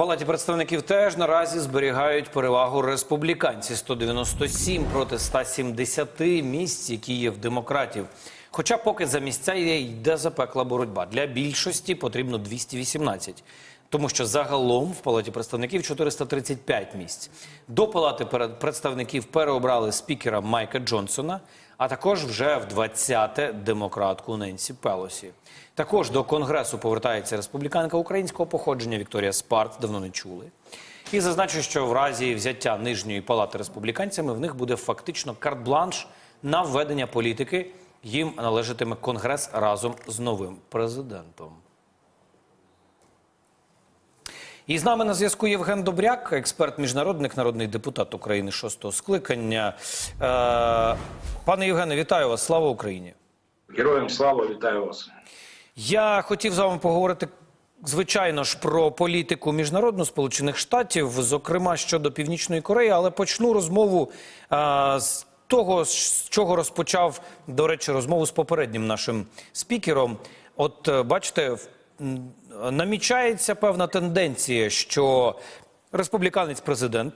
Палаті представників теж наразі зберігають перевагу республіканці 197 проти 170 місць, які є в демократів. Хоча поки за місця йде запекла боротьба. Для більшості потрібно 218. Тому що загалом в палаті представників 435 місць. До палати представників переобрали спікера Майка Джонсона, а також вже в 20-те демократку Ненсі Пелосі. Також до конгресу повертається республіканка українського походження Вікторія Спарт. Давно не чули. І зазначу, що в разі взяття нижньої палати республіканцями в них буде фактично карт-бланш на введення політики. Їм належатиме конгрес разом з новим президентом. І з нами на зв'язку Євген Добряк, експерт, міжнародник, народний депутат України шостого скликання. Е, пане Євгене, вітаю вас! Слава Україні! Героям слава, вітаю вас. Я хотів з вами поговорити, звичайно ж, про політику міжнародну Сполучених Штатів, зокрема щодо Північної Кореї, але почну розмову а, з того, з чого розпочав, до речі, розмову з попереднім нашим спікером. От е, бачите, в- намічається певна тенденція, що республіканець президент.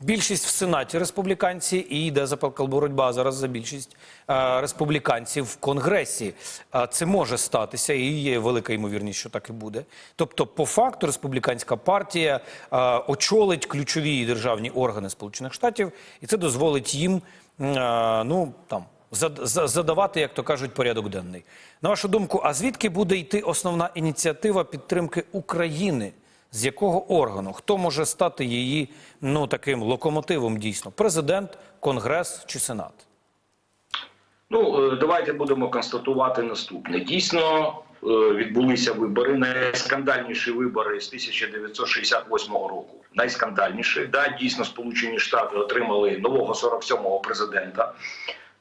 Більшість в сенаті республіканці і йде запалка боротьба зараз за більшість е, республіканців в конгресі. Е, це може статися, і є велика ймовірність, що так і буде. Тобто, по факту, республіканська партія е, очолить ключові державні органи Сполучених Штатів, і це дозволить їм е, ну там. Зад- за- Задавати, як то кажуть, порядок денний. На вашу думку, а звідки буде йти основна ініціатива підтримки України? З якого органу? Хто може стати її ну таким локомотивом дійсно? Президент, Конгрес чи Сенат? Ну е, давайте будемо констатувати наступне. Дійсно е, відбулися вибори, найскандальніші вибори з 1968 року. Найскандальніші. Да, дійсно, Сполучені Штати отримали нового 47-го президента.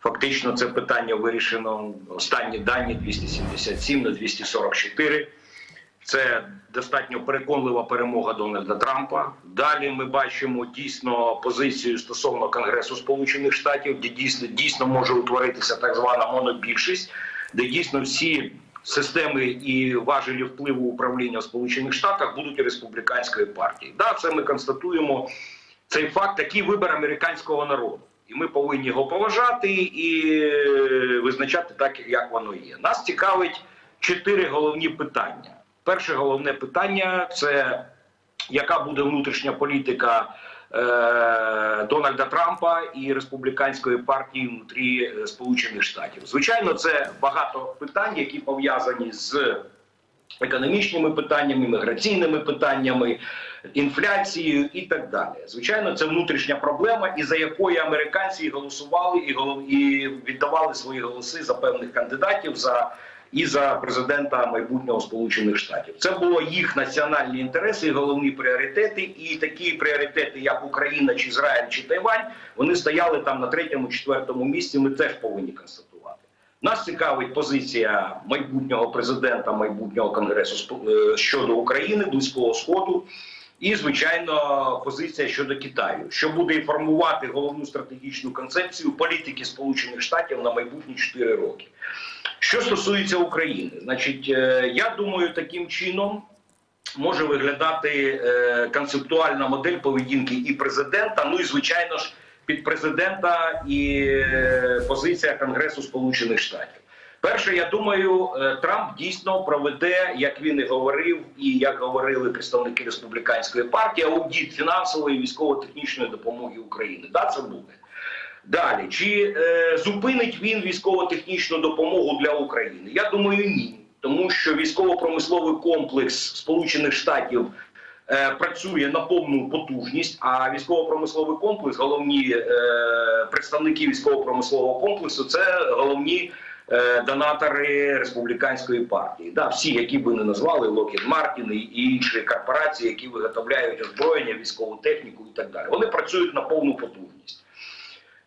Фактично, це питання вирішено останні дані 277 на 244. Це достатньо переконлива перемога Дональда Трампа. Далі ми бачимо дійсно позицію стосовно Конгресу Сполучених Штатів, де дійсно дійсно може утворитися так звана монобільшість, де дійсно всі системи і важелі впливу управління в Сполучених Штатах будуть республіканської партії. Да, це ми констатуємо цей факт, такий вибір американського народу. І ми повинні його поважати і визначати так, як воно є. Нас цікавить чотири головні питання. Перше головне питання це яка буде внутрішня політика е, Дональда Трампа і республіканської партії внутрі е, Сполучених Штатів. Звичайно, це багато питань, які пов'язані з економічними питаннями, міграційними питаннями, інфляцією і так далі. Звичайно, це внутрішня проблема, і за якою американці голосували і і віддавали свої голоси за певних кандидатів за і за президента майбутнього Сполучених Штатів. Це було їх національні інтереси головні пріоритети. І такі пріоритети, як Україна, чи Ізраїль, чи Тайвань, вони стояли там на третьому, четвертому місці. Ми теж повинні констатувати. Нас цікавить позиція майбутнього президента, майбутнього конгресу е, щодо України, Близького Сходу. І, звичайно, позиція щодо Китаю, що буде формувати головну стратегічну концепцію політики Сполучених Штатів на майбутні 4 роки. Що стосується України, значить, е, я думаю, таким чином може виглядати е, концептуальна модель поведінки і президента. Ну і звичайно ж під президента і е, позиція Конгресу Сполучених Штатів. Перше, я думаю, е, Трамп дійсно проведе, як він і говорив, і як говорили представники республіканської партії, аудіт фінансової військово-технічної допомоги Україні. Да, це буде. Далі, чи е, зупинить він військово-технічну допомогу для України? Я думаю, ні. Тому що військово-промисловий комплекс Сполучених Штатів е, працює на повну потужність, а військово-промисловий комплекс, головні е, представники військово-промислового комплексу, це головні донатори республіканської партії. Да, всі, які би не назвали Lockheed Martin і інші корпорації, які виготовляють озброєння, військову техніку і так далі. Вони працюють на повну потужність.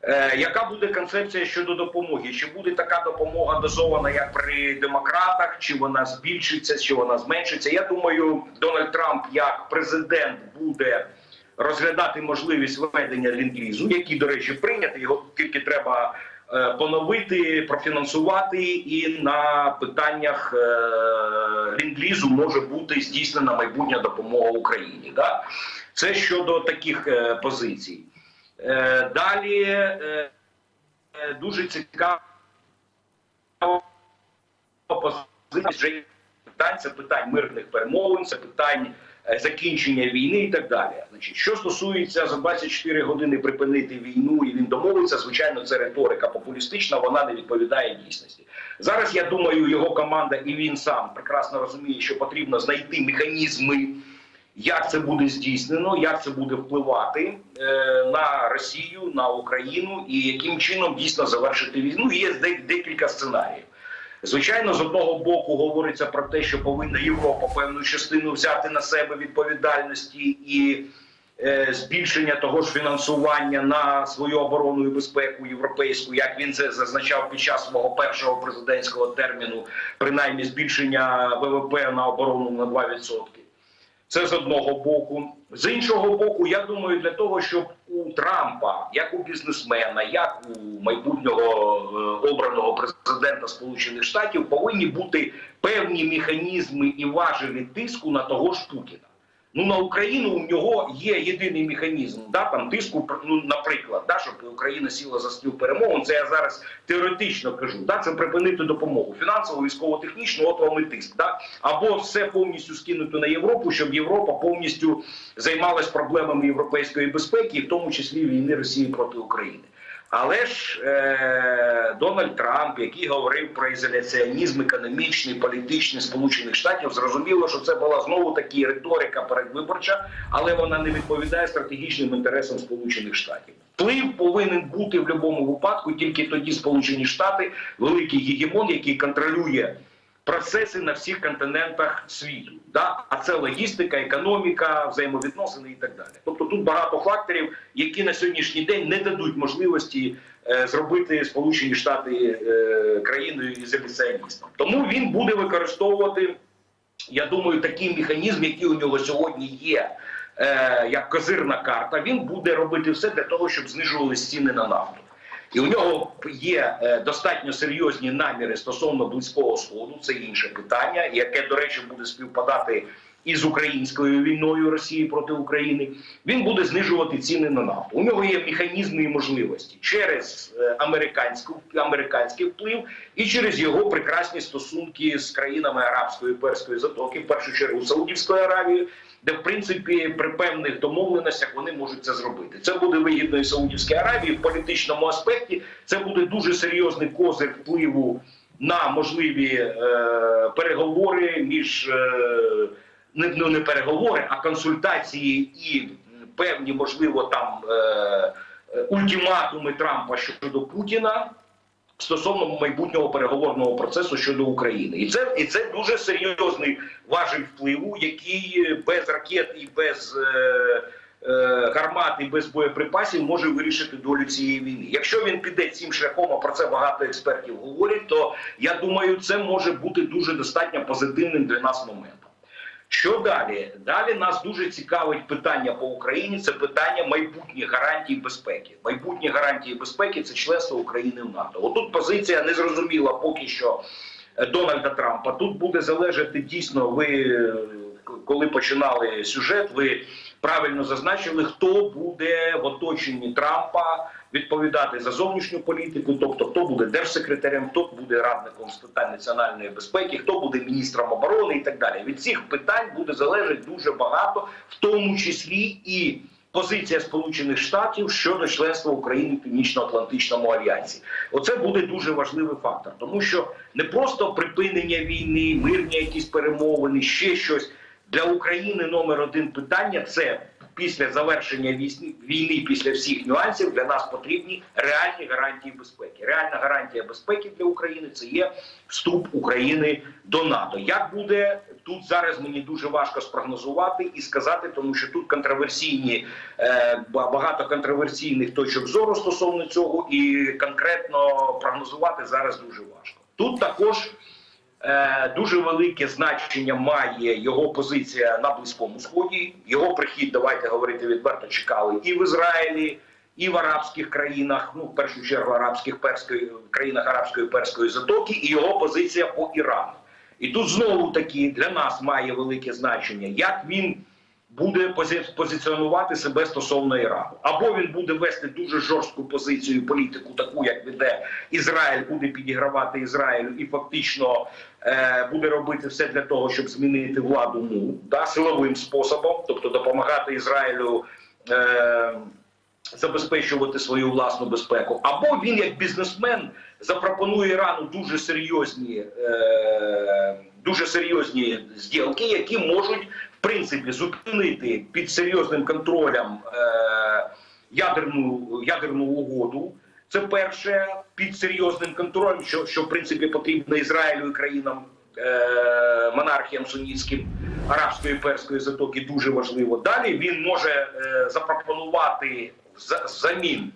Е, яка буде концепція щодо допомоги? Чи буде така допомога дозована як при демократах, чи вона збільшиться, чи вона зменшиться? Я думаю, Дональд Трамп як президент буде розглядати можливість введення ліндлізу, який, до речі, прийнятий. Його тільки треба е, поновити, профінансувати, і на питаннях е, ліндлізу може бути здійснена майбутня допомога Україні. Да? Це щодо таких е, позицій. Е, далі е, е, дуже цікаво позиція це питань мирних перемовин, це питань е, закінчення війни і так далі. Значить, що стосується за 24 години припинити війну і він домовиться, звичайно, це риторика популістична, вона не відповідає дійсності. Зараз я думаю, його команда і він сам прекрасно розуміє, що потрібно знайти механізми. Як це буде здійснено, як це буде впливати е, на Росію, на Україну, і яким чином дійсно завершити війну? Є декілька сценаріїв. Звичайно, з одного боку говориться про те, що повинна Європа певну частину взяти на себе відповідальності і е, збільшення того ж фінансування на свою оборону і безпеку європейську, як він це зазначав під час свого першого президентського терміну, принаймні збільшення ВВП на оборону на 2%. Це з одного боку. З іншого боку, я думаю, для того, щоб у Трампа, як у бізнесмена, як у майбутнього е, обраного президента Сполучених Штатів, повинні бути певні механізми і важелі тиску на того ж Путіна. Ну на Україну у нього є єдиний механізм, да там тиску, ну наприклад, да, щоб Україна сіла за стіл перемовин. Це я зараз теоретично кажу. Да, це припинити допомогу фінансово, військово-технічну, от вам і тиск. Да, або все повністю скинути на Європу, щоб Європа повністю займалась проблемами європейської безпеки, в тому числі війни Росії проти України. Але ж е, Дональд Трамп, який говорив про ізоляціонізм економічний, політичний Сполучених Штатів, зрозуміло, що це була знову таки риторика передвиборча, але вона не відповідає стратегічним інтересам Сполучених Штатів. Вплив повинен бути в будь-якому випадку тільки тоді Сполучені Штати, великий гегемон, який контролює процеси на всіх континентах світу. Да? А це логістика, економіка, взаємовідносини і так далі. Тобто тут багато факторів, які на сьогоднішній день не дадуть можливості е, зробити Сполучені Штати е, країною ізоляціоністом. Тому він буде використовувати, я думаю, такий механізм, який у нього сьогодні є. е, Як козирна карта, він буде робити все для того, щоб знижувалися ціни на нафту. І у нього є е, достатньо серйозні наміри стосовно близького сходу. Це інше питання, яке, до речі, буде співпадати із українською війною Росії проти України. Він буде знижувати ціни на нафту. У нього є механізми і можливості через е, американський вплив і через його прекрасні стосунки з країнами арабської перської затоки, в першу чергу Саудівською Аравією. Де в принципі при певних домовленостях вони можуть це зробити. Це буде вигідно і Саудівській Аравії в політичному аспекті. Це буде дуже серйозний козир впливу на можливі е, переговори між е, не, ну, не переговори, а консультації і певні, можливо, там е, е, ультиматуми Трампа щодо Путіна. Стосовно майбутнього переговорного процесу щодо України, і це і це дуже серйозний важіль впливу, який без ракет і без е, е, гармат і без боєприпасів може вирішити долю цієї війни. Якщо він піде цим шляхом, а про це багато експертів говорять, то я думаю, це може бути дуже достатньо позитивним для нас моментом. Що далі? Далі нас дуже цікавить питання по Україні. Це питання майбутніх гарантій безпеки. Майбутні гарантії безпеки це членство України в НАТО. Отут позиція не зрозуміла поки що е, Дональда Трампа. Тут буде залежати дійсно. Ви е, коли починали сюжет, ви правильно зазначили, хто буде в оточенні Трампа відповідати за зовнішню політику, тобто хто буде держсекретарем, хто буде радником з питань національної безпеки, хто буде міністром оборони і так далі. Від цих питань буде залежати дуже багато, в тому числі і позиція Сполучених Штатів щодо членства України в Північно-Атлантичному альянсі. Оце буде дуже важливий фактор, тому що не просто припинення війни, мирні якісь перемовини, ще щось для України номер один питання це після завершення війни, після всіх нюансів для нас потрібні реальні гарантії безпеки. Реальна гарантія безпеки для України це є вступ України до НАТО. Як буде тут зараз? Мені дуже важко спрогнозувати і сказати, тому що тут контроверсійні е, багато контроверсійних точок зору стосовно цього, і конкретно прогнозувати зараз дуже важко. Тут також. Е, Дуже велике значення має його позиція на близькому сході. Його прихід, давайте говорити відверто, чекали і в Ізраїлі, і в арабських країнах, ну в першу чергу арабських перської країнах арабської перської затоки, і його позиція по Ірану. І тут знову таки для нас має велике значення, як він буде пози- позиціонувати себе стосовно Ірану. Або він буде вести дуже жорстку позицію, політику, таку як веде Ізраїль, буде підігравати Ізраїлю і фактично е, буде робити все для того, щоб змінити владу ну, да, силовим способом, тобто допомагати Ізраїлю. Е, забезпечувати свою власну безпеку, або він як бізнесмен запропонує Ірану дуже серйозні, е, дуже серйозні зділки, які можуть принципі зупинити під серйозним контролем е, ядерну ядерну угоду. Це перше під серйозним контролем, що, що в принципі потрібно Ізраїлю і країнам е, монархіям сунітським арабської перської затоки дуже важливо. Далі він може е, запропонувати за- взамін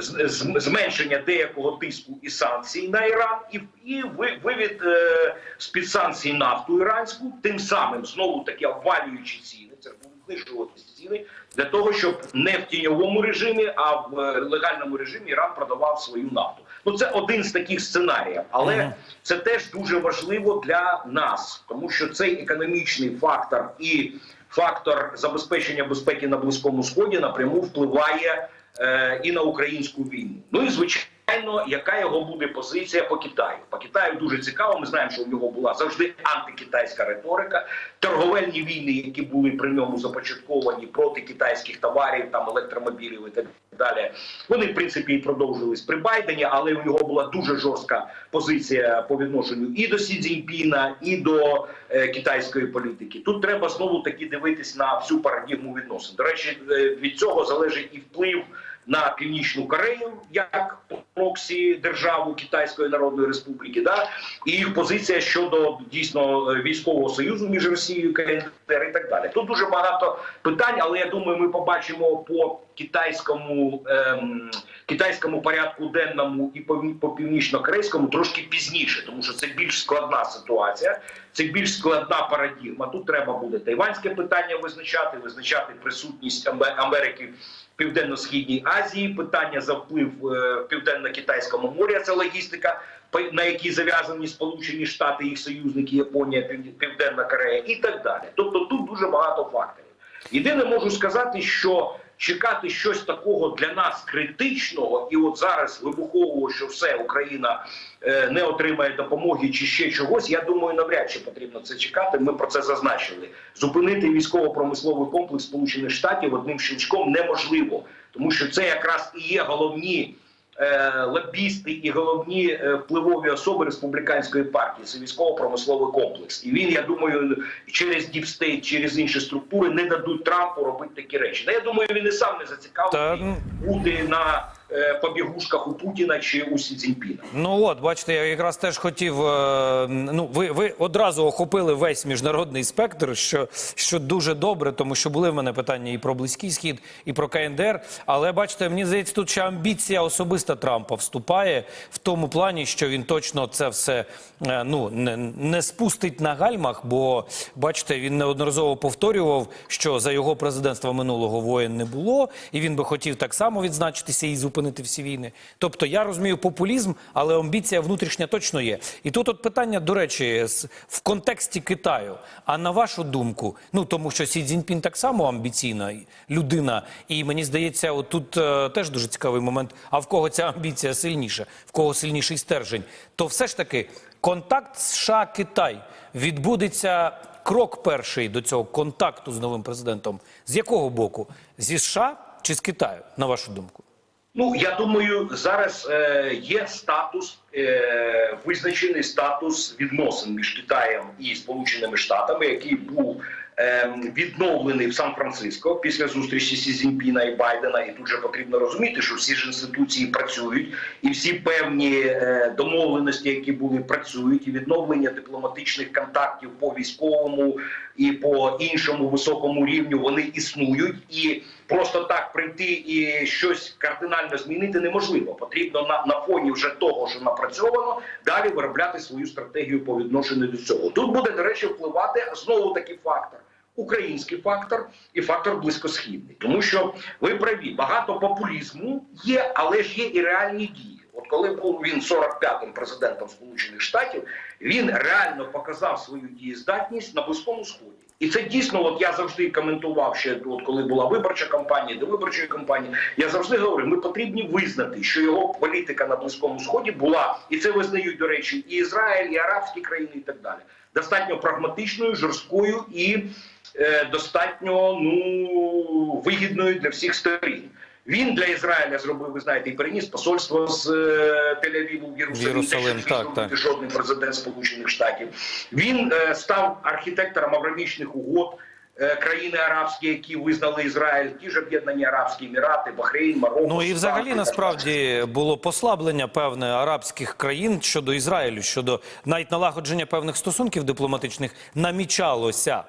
зменшення деякого тиску і санкцій на Іран, і, і ви- вивід е, з-під санкцій нафту іранську, тим самим знову таки обвалюючи ціни. Це будуть знижуватися ціни для того, щоб не в тіньовому режимі, а в е, легальному режимі Іран продавав свою нафту. Ну це один з таких сценаріїв, але Мгм. це теж дуже важливо для нас, тому що цей економічний фактор і фактор забезпечення безпеки на близькому сході напряму впливає е, і на українську війну. Ну і звичайно, яка його буде позиція по Китаю? По Китаю дуже цікаво. Ми знаємо, що в нього була завжди антикитайська риторика, торговельні війни, які були при ньому започатковані проти китайських товарів, там електромобілів і так далі. Вони в принципі і продовжились при Байдені, але у нього була дуже жорстка позиція по відношенню і до Сі Цзіньпіна, і до е, китайської політики. Тут треба знову таки дивитись на всю парадігму відносин. До речі, е, від цього залежить і вплив на північну Корею як проксі державу Китайської Народної Республіки, да і їх позиція щодо дійсно військового союзу між Росією КНДР і так далі. Тут дуже багато питань, але я думаю, ми побачимо по китайському ем, китайському порядку денному і по, північно-корейському трошки пізніше, тому що це більш складна ситуація, це більш складна парадігма. Тут треба буде тайванське питання визначати, визначати присутність Аме- Америки південно-східній Азії, питання за вплив е, південно-китайському морі, це логістика, на якій зав'язані Сполучені Штати, їх союзники, Японія, Пів- Південна Корея і так далі. Тобто тут дуже багато факторів. Єдине можу сказати, що чекати щось такого для нас критичного, і от зараз вибухового, що все Україна е, не отримає допомоги чи ще чогось. Я думаю, навряд чи потрібно це чекати. Ми про це зазначили. Зупинити військово-промисловий комплекс Сполучених Штатів одним щелчком неможливо, тому що це якраз і є головні. Е, Лобісти і головні е, впливові особи республіканської партії це військово-промисловий комплекс, і він, я думаю, через діпстейт, через інші структури не дадуть Трампу робити такі речі. Та я думаю, він і сам не зацікавлений ну, бути на побігушках у Путіна чи у Сі Цзіньпіна. Ну от, бачите, я якраз теж хотів. е, Ну, ви, ви одразу охопили весь міжнародний спектр, що, що дуже добре, тому що були в мене питання і про Близький Схід, і про КНДР. Але бачите, мені здається, тут ще амбіція особиста Трампа вступає в тому плані, що він точно це все е, ну не, не спустить на гальмах, бо бачите, він неодноразово повторював, що за його президентства минулого воєн не було, і він би хотів так само відзначитися і зупинити всі війни. Тобто я розумію популізм, але амбіція внутрішня точно є. І тут от питання, до речі, в контексті Китаю. А на вашу думку, ну тому що Сі Цзіньпін так само амбіційна людина, і мені здається, от тут е, теж дуже цікавий момент. А в кого ця амбіція сильніша, в кого сильніший стержень, то все ж таки контакт США Китай відбудеться. Крок перший до цього контакту з новим президентом з якого боку? Зі США чи з Китаю, на вашу думку? Ну я думаю, зараз е, є статус, е, визначений статус відносин між Китаєм і Сполученими Штатами, який був відновлений в Сан-Франциско після зустрічі Сі Цзіньпіна і Байдена. І тут же потрібно розуміти, що всі ж інституції працюють, і всі певні е, домовленості, які були, працюють, і відновлення дипломатичних контактів по військовому і по іншому високому рівню вони існують і просто так прийти і щось кардинально змінити неможливо. Потрібно на, на фоні вже того, що напрацьовано, далі виробляти свою стратегію по відношенню до цього. Тут буде до речі впливати знову такий фактор. Український фактор і фактор близькосхідний. Тому що ви праві, багато популізму є, але ж є і реальні дії. От коли був він 45-м президентом Сполучених Штатів, він реально показав свою дієздатність на близькому сході. І це дійсно, от я завжди коментував ще, от коли була виборча кампанія, до виборчої кампанії, я завжди говорив, ми потрібні визнати, що його політика на близькому сході була, і це визнають, до речі, і Ізраїль, і арабські країни, і так далі. Достатньо прагматичною, жорсткою і достатньо ну вигідною для всіх сторін. Він для Ізраїля зробив, ви знаєте, і переніс посольство з е, Тель-Авіву в Єрусалим, Єрусалим, те, що так, так. жодний президент Сполучених Штатів. Він е, став архітектором аврамічних угод. е, Країни арабські, які визнали Ізраїль, ті ж об'єднані Арабські Емірати, Бахрейн, Марокко. Ну і взагалі так насправді було послаблення певне арабських країн щодо Ізраїлю, щодо навіть налагодження певних стосунків дипломатичних намічалося.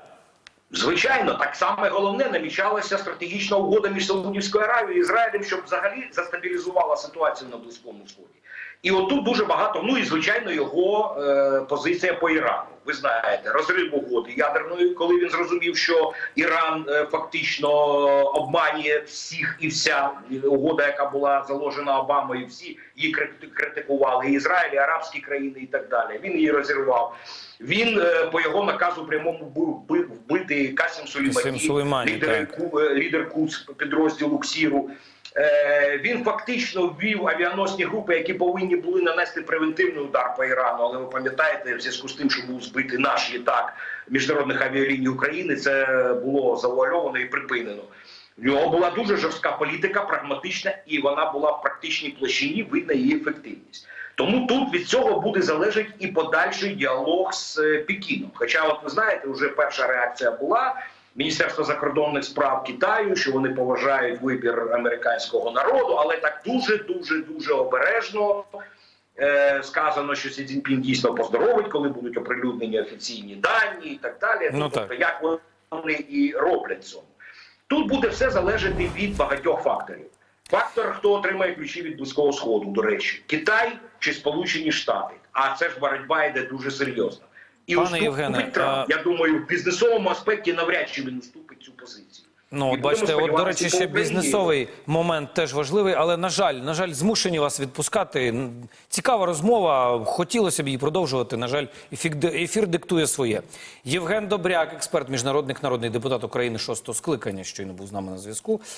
Звичайно, так само головне намічалася стратегічна угода між Саудівською Аравією і Ізраїлем, щоб взагалі застабілізувала ситуацію на Близькому Сході. І отут дуже багато. Ну і звичайно, його е, позиція по Ірану. Ви знаєте, розрив угоди ядерної, коли він зрозумів, що Іран е, фактично обманює всіх і вся угода, яка була заложена Обамою, всі її критикували, і Ізраїль, і арабські країни, і так далі. Він її розірвав. Він е, по його наказу прямому був вби- вбитий Касім Сулеймані, лідер, е, лідер КУЦ підрозділу КСІРу. Е, він фактично ввів авіаносні групи, які повинні були нанести превентивний удар по Ірану. Але ви пам'ятаєте, в зв'язку з тим, що був збитий наш літак міжнародних авіаліній України, це було завуальовано і припинено. В нього була дуже жорстка політика, прагматична, і вона була в практичній площині, видна її ефективність. Тому тут від цього буде залежати і подальший діалог з е, Пекіном. Хоча, от ви знаєте, вже перша реакція була. Міністерство закордонних справ Китаю, що вони поважають вибір американського народу, але так дуже дуже дуже обережно е, сказано, що Сі Цзіньпін дійсно поздоровить, коли будуть оприлюднені офіційні дані і так далі. Ну, тобто, так. як вони і роблять цьому. Тут буде все залежати від багатьох факторів. Фактор, хто отримає ключі від близького сходу, до речі, Китай чи Сполучені Штати. А це ж боротьба йде дуже серйозна. І Пане уступить Євгене, Трамп. а- Я думаю, в бізнесовому аспекті навряд чи він уступить цю позицію. Ну, от бачите, от до речі, ще бізнесовий момент теж важливий, але на жаль, на жаль, змушені вас відпускати. Цікава розмова. Хотілося б її продовжувати. На жаль, ефір, диктує своє. Євген Добряк, експерт, міжнародник народний депутат України шостого скликання, щойно був з нами на зв'язку.